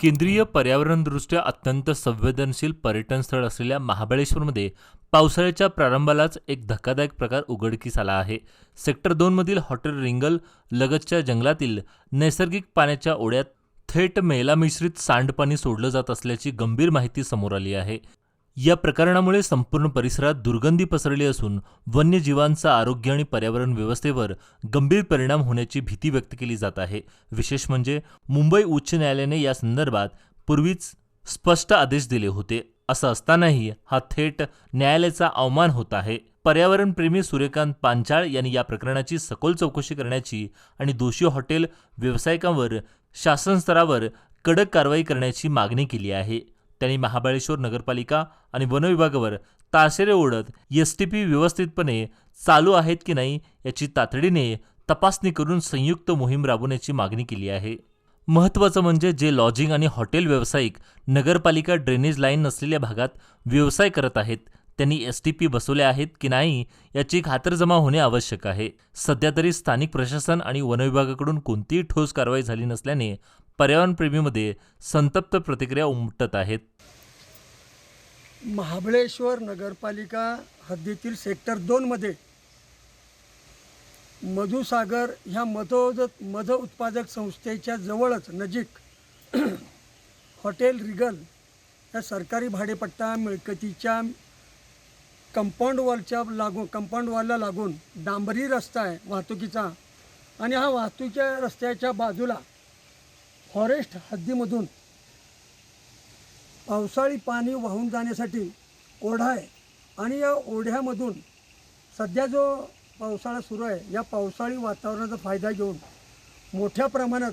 केंद्रीय पर्यावरणदृष्ट्या अत्यंत संवेदनशील पर्यटन स्थळ असलेल्या महाबळेश्वरमध्ये पावसाळ्याच्या प्रारंभालाच एक धक्कादायक प्रकार उघडकीस आला आहे. सेक्टर दोनमधील हॉटेल रिंगल लगतच्या जंगलातील नैसर्गिक पाण्याच्या ओढ्यात थेट मैलामिश्रित सांडपाणी सोडलं जात असल्याची गंभीर माहिती समोर आली आहे. या प्रकरणामुळे संपूर्ण परिसरात दुर्गंधी पसरली असून वन्यजीवांचा आरोग्य आणि पर्यावरण व्यवस्थेवर गंभीर परिणाम होण्याची भीती व्यक्त केली जात आहे. विशेष म्हणजे मुंबई उच्च न्यायालयाने या संदर्भात पूर्वीच स्पष्ट आदेश दिले होते. असं असतानाही हा थेट न्यायालयाचा अवमान होत आहे. पर्यावरणप्रेमी सूर्यकांत पांचाळ यांनी या प्रकरणाची सखोल चौकशी करण्याची आणि दोषी हॉटेल व्यावसायिकांवर शासन स्तरावर कडक कारवाई करण्याची मागणी केली आहे. त्यांनी महाबळेश्वर नगरपालिका आणि वनविभागावर ताशेरे ओढत एस टी पी व्यवस्थितपणे चालू आहेत की नाही याची तातडीने तपासणी करून संयुक्त मोहीम राबवण्याची मागणी केली आहे. महत्त्वाचं म्हणजे जे लॉजिंग आणि हॉटेल व्यावसायिक नगरपालिका ड्रेनेज लाईन नसलेल्या भागात व्यवसाय करत आहेत त्यांनी एस टी पी बसवले आहेत की नाही याची खातरजमा होणे आवश्यक आहे. सध्या तरी स्थानिक प्रशासन आणि वनविभागाकडून कोणतीही ठोस कारवाई झाली नसल्याने पर्यावरणप्रेमीमध्ये संतप्त प्रतिक्रिया उमटत आहेत. महाबळेश्वर नगरपालिका हद्दीतील सेक्टर दोनमध्ये मधुसागर ह्या मधोद मध उत्पादक संस्थेच्या जवळच नजीक हॉटेल रिगल या सरकारी भाडेपट्टा मिळकतीच्या कंपाऊंड वॉलच्या लागून कंपाऊंड वॉलला लागून डांबरी रस्ता आहे वाहतुकीचा. आणि हा वाहतुकीच्या रस्त्याच्या बाजूला फॉरेस्ट हद्दीमधून पावसाळी पाणी वाहून जाण्यासाठी ओढा आहे आणि या ओढ्यामधून सध्या जो पावसाळा सुरू आहे या पावसाळी वातावरणाचा फायदा घेऊन मोठ्या प्रमाणात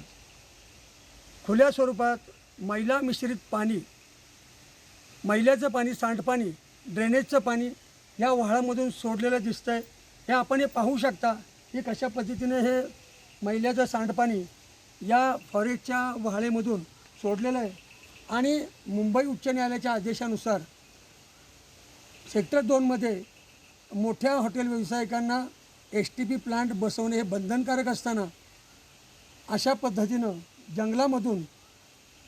खुल्या स्वरूपात मैला मिश्रित पाणी मैल्याचं पाणी सांडपाणी ड्रेनेजचं पाणी या व्हाळामधून सोडलेलं दिसतं आहे हे आपण हे पाहू शकता की कशा पद्धतीने हे मैल्याचं सांडपाणी या फॉरेस्टच्या वहाळेमधून सोडलेलं आहे. आणि मुंबई उच्च न्यायालयाच्या आदेशानुसार सेक्टर दोनमध्ये मोठ्या हॉटेल व्यावसायिकांना एस टी पी प्लांट बसवणे हे बंधनकारक असताना अशा पद्धतीनं जंगलामधून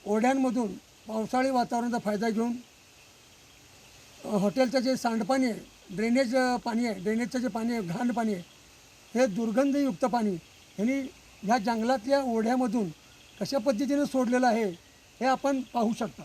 ओढ्यांमधून पावसाळी वातावरणाचा फायदा घेऊन हॉटेलचं जे सांडपाणी आहे ड्रेनेज पाणी आहे ड्रेनेजचं जे पाणी आहे घाण पाणी आहे हे दुर्गंधयुक्त पाणी ह्यांनी ह्या जंगलातल्या ओढ्यामधून कशा पद्धतीनं सोडलेलं आहे हे आपण पाहू शकता.